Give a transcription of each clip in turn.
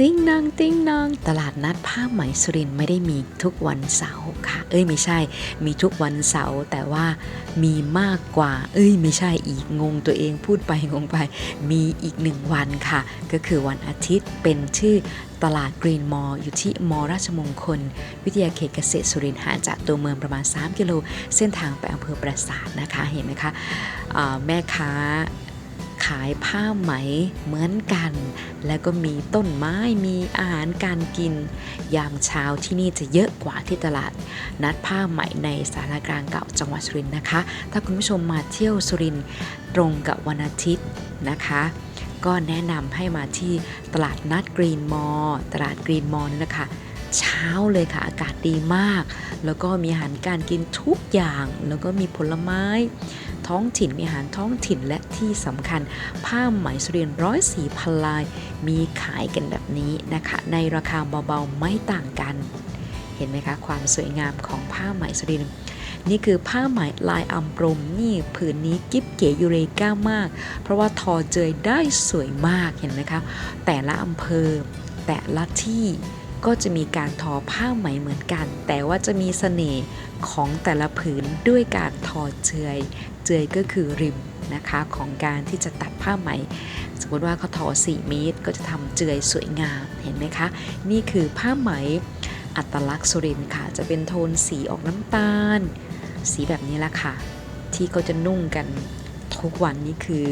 ติ้งนางติ้งนางตลาดนัดผ้าไหมสุรินไม่ได้มีทุกวันเสาร์ค่ะ เอ้ยไม่ใช่ มีทุกวันเสาร์แต่ว่ามีมากกว่า เอ้ยไม่ใช่อีกงงตัวเองพูดไปงงไป มีอีกหนึ่งวันค่ะ ก็คือวันอาทิตย์เป็นชื่อตลาดกรีนมอลอยู่ที่มอราชมงคล วิทยาเขตเกษตรสุรินทร์ห่างจากตัวเมืองประมาณ 3 กิโล เส้นทางไปอำเภอปราสาทนะคะเห็นไหมคะแม่ค้า ขายผ้าไหมเหมือนกัน แล้วก็มีต้นไม้มีอาหารการกิน ยามเช้าที่นี่จะเยอะกว่าที่ตลาด นัดผ้าไหมในสารกลางเก่าจังหวัดสุรินทร์นะคะ ถ้าคุณผู้ชมมาเที่ยวสุรินทร์ตรงกับวันอาทิตย์นะคะก็แนะนำให้มาที่ตลาดนัดกรีนมอลตลาดกรีนมอลนี่นะคะเช้าเลยค่ะ อากาศดีมาก แล้วก็มีอาหารการกินทุกอย่าง แล้วก็มีผลไม้ ท้องถิ่นมีอาหารท้องถิ่นและที่สำคัญ ผ้าไหมสุรินร้อยสีพันลาย มีขายกันแบบนี้นะคะ ในราคาเบาๆไม่ต่างกัน เห็นไหมคะ ความสวยงามของผ้าไหมสุรินทร์นี่คือผ้าไหมลายอัมปรมนี่ผืนนี้กิ๊บเก๋ยูเรกามาก เพราะว่าทอเจยได้สวยมากเห็นไหมคะแต่ละอำเภอแต่ละที่ ก็จะมีการทอผ้าไหมเหมือนกัน แต่ว่าจะมีเสน่ห์ของแต่ละผืนด้วยการทอเจยเจยก็คือริมนะคะของการที่จะตัดผ้าไหม สมมติว่าเขาทอ 4 เมตร ก็จะทำเจือยสวยงามเห็นไหมคะ นี่คือผ้าไหมอัตลักษณ์สุรินค่ะ จะเป็นโทนสีออกน้ำตาล สีแบบนี้แหละค่ะ ที่เขาจะนุ่งกัน ทุกวันนี้คือ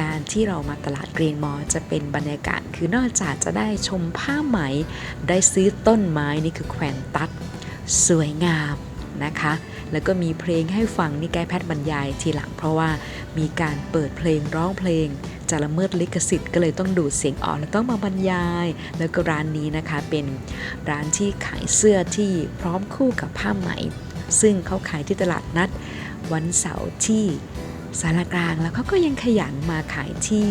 การที่เรามาตลาดเกรียนมอลจะเป็นบรรยากาศ คือนอกจากจะได้ชมผ้าไหม ได้ซื้อต้นไม้นี่คือแขวนตัด สวยงามนะคะ แล้วก็มีเพลงให้ฟังนี่ไกแพทย์บรรยายทีหลัง เพราะว่ามีการเปิดเพลงร้องเพลงจะละเมิดลิขสิทธิ์ก็เลยต้องดูดเสียงออกแล้วต้องมาบรรยาย แล้วก็ร้านนี้นะคะเป็นร้านที่ขายเสื้อที่พร้อมคู่กับผ้าไหม ซึ่งเขาขายที่ตลาดนัด วันเสาร์ที่ สารกลางแล้วเขาก็ยังขยันมาขายที่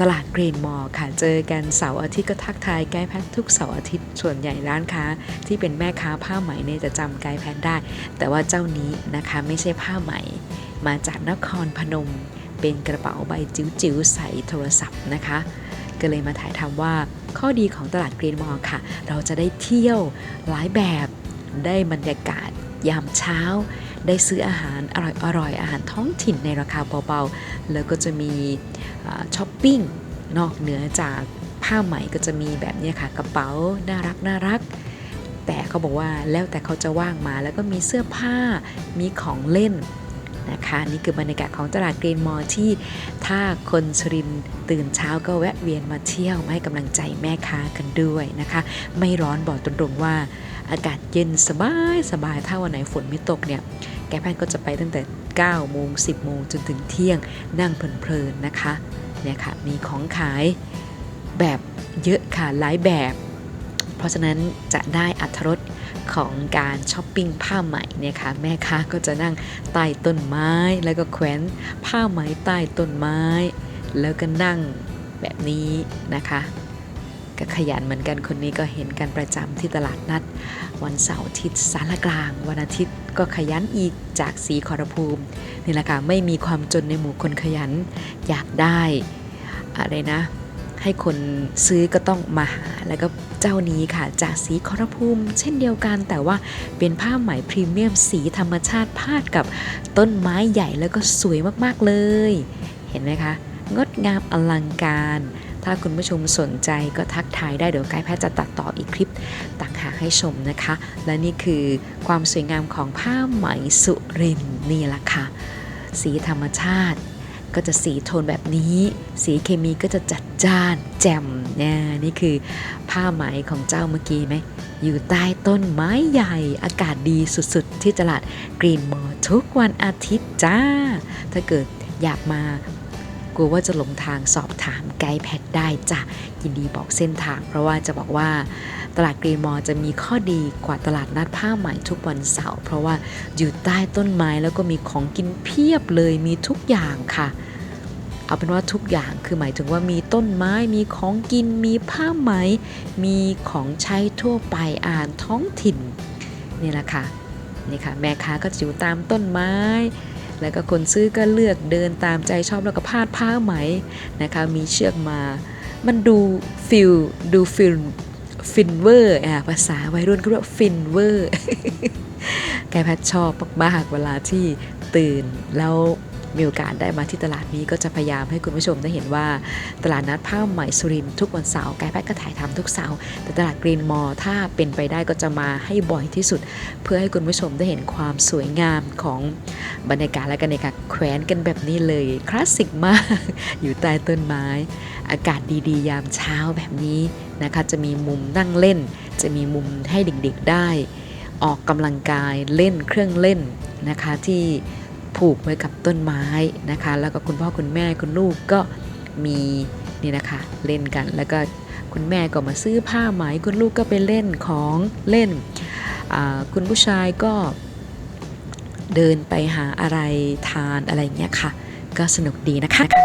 ตลาดเกรนมอลค่ะ เจอกันเสาร์อาทิตย์ก็ทักทายไกด์แพททุกเสาร์อาทิตย์ส่วนใหญ่ร้านค้า ที่เป็นแม่ค้าผ้าไหมเนี่ยจะจำไกด์แพทได้ แต่ว่าเจ้านี้นะคะไม่ใช่ผ้าไหม มาจากนครพนม เป็นกระเป๋าใบจิ๋วๆใส่โทรศัพท์นะคะ ก็เลยมาถ่ายทำว่าข้อดีของตลาดเกรนมอลค่ะ เราจะได้เที่ยวหลายแบบได้บรรยากาศยามเช้า ได้ซื้ออาหารอร่อยๆอาหารท้องถิ่นในราคาเบาๆ แล้วก็จะมีช้อปปิ้งนอกเหนือจากผ้าไหมก็จะมีแบบนี้ค่ะกระเป๋าน่ารักน่ารัก แต่เขาบอกว่าแล้วแต่เขาจะว่างมาแล้วก็มีเสื้อผ้ามีของเล่นนะคะนี่คือบรรยากาศของตลาดเกรนมอลที่ถ้าคนชรินตื่นเช้าก็แวะเวียนมาเที่ยวมาให้กำลังใจแม่ค้ากันด้วยนะคะ ไม่ร้อนบอกตรงๆว่าอากาศเย็นสบายสบายถ้าวันไหนฝนไม่ตกเนี่ย แกแพนก็จะไปตั้งแต่9โมง10 โมงจนถึงเที่ยงนั่งเพลินๆนะคะเนี่ยค่ะมีของขายแบบเยอะค่ะหลายแบบ เพราะฉะนั้นจะได้อัธรสของการช้อปปิ้งผ้าไหมเนี่ยค่ะแม่ค้าก็จะนั่งใต้ต้นไม้แล้วก็แขวนผ้าไหมใต้ต้นไม้ แล้วก็นั่งแบบนี้นะคะ ก็ขยันเหมือนกันคนนี้ก็เห็นกันประจำที่ตลาดนัด วันเสาร์อาทิตย์สารกลาง วันอาทิตย์ก็ขยันอีกจากสีขอรภูมินี่แหละค่ะไม่มีความจนในหมู่คนขยันอยากได้อะไรนะ ให้คนซื้อก็ต้องมาหาแล้วก็เจ้านี้ค่ะ จากสีขอรภูมิ เช่นเดียวกันแต่ว่าเป็นผ้าไหมพรีเมียมสีธรรมชาติพาดกับต้นไม้ใหญ่แล้วก็สวยมากๆเลย เห็นไหมคะงดงามอลังการ ถ้าคุณผู้ชมสนใจก็ทักทายได้เดี๋ยวกด์แพทย์จะตัดต่ออีกคลิปต่างหากให้ชมนะคะ และนี่คือความสวยงามของผ้าไหมสุรินนี่แหละค่ะ สีธรรมชาติก็จะสีโทนแบบนี้ สีเคมีก็จะจัดจ้านแจ่มเนี่ยนี่คือผ้าไหมของเจ้าเมื่อกี้ไหม อยู่ใต้ต้นไม้ใหญ่อากาศดีสุดๆ ที่ตลาดกรีนมอลทุกวันอาทิตย์จ้า ถ้าเกิดอยากมา กลัวว่าจะหลงทางสอบถามไกด์แพทได้จ้ะยินดีบอกเส้นทาง เพราะว่าจะบอกว่าตลาดกรีนมอจะมีข้อดีกว่าตลาดนัดผ้าไหมทุกวันเสาร์เพราะว่าอยู่ใต้ต้นไม้แล้วก็มีของกินเพียบเลยมีทุกอย่างค่ะ เอาเป็นว่าทุกอย่างคือหมายถึงว่ามีต้นไม้มีของกินมีผ้าไหม มีของใช้ทั่วไปอ่านท้องถิ่นนี่แหละค่ะนี่ค่ะแม่ค้าก็จะอยู่ตามต้นไม้ แล้วก็คนซื้อก็เลือกเดินตามใจชอบแล้วก็พาดผ้าไหมนะคะมีเชือกมา มันดูฟิลดูฟิลฟินเวอร์อะภาษาวัยรุ่นเขาเรียกฟินเวอร์แกแพทย์ชอบมากๆเวลาที่ตื่นแล้ว มีโอกาสได้มาที่ตลาดนี้ก็จะพยายามให้คุณผู้ชมได้เห็นว่า ตลาดนัดผ้าไหม่สุรินทุกวันเสาร์แกแพทย์ก็ถ่ายทำทุกเสาร์แต่ตลาดกรีนมอลล์ถ้าเป็นไปได้ก็จะมาให้บ่อยที่สุด เพื่อให้คุณผู้ชมได้เห็นความสวยงามของบรรยากาศและกันในการแขวนกันแบบนี้เลยคลาสสิกมาก อยู่ใต้ต้นไม้ อากาศดีๆ ยามเช้าแบบนี้นะคะจะมีมุมนั่งเล่น จะมีมุมให้เด็กๆได้ ออกกำลังกายเล่นเครื่องเล่นนะคะที่ ผูกไว้กับต้นไม้นะคะ แล้วก็คุณพ่อคุณแม่คุณลูกก็มีนี่นะคะเล่นกัน แล้วก็คุณแม่ก็มาซื้อผ้าไหมคุณลูกก็ไปเล่นของเล่น คุณผู้ชายก็เดินไปหาอะไรทานอะไรอย่างเงี้ยค่ะ ก็สนุกดีนะคะ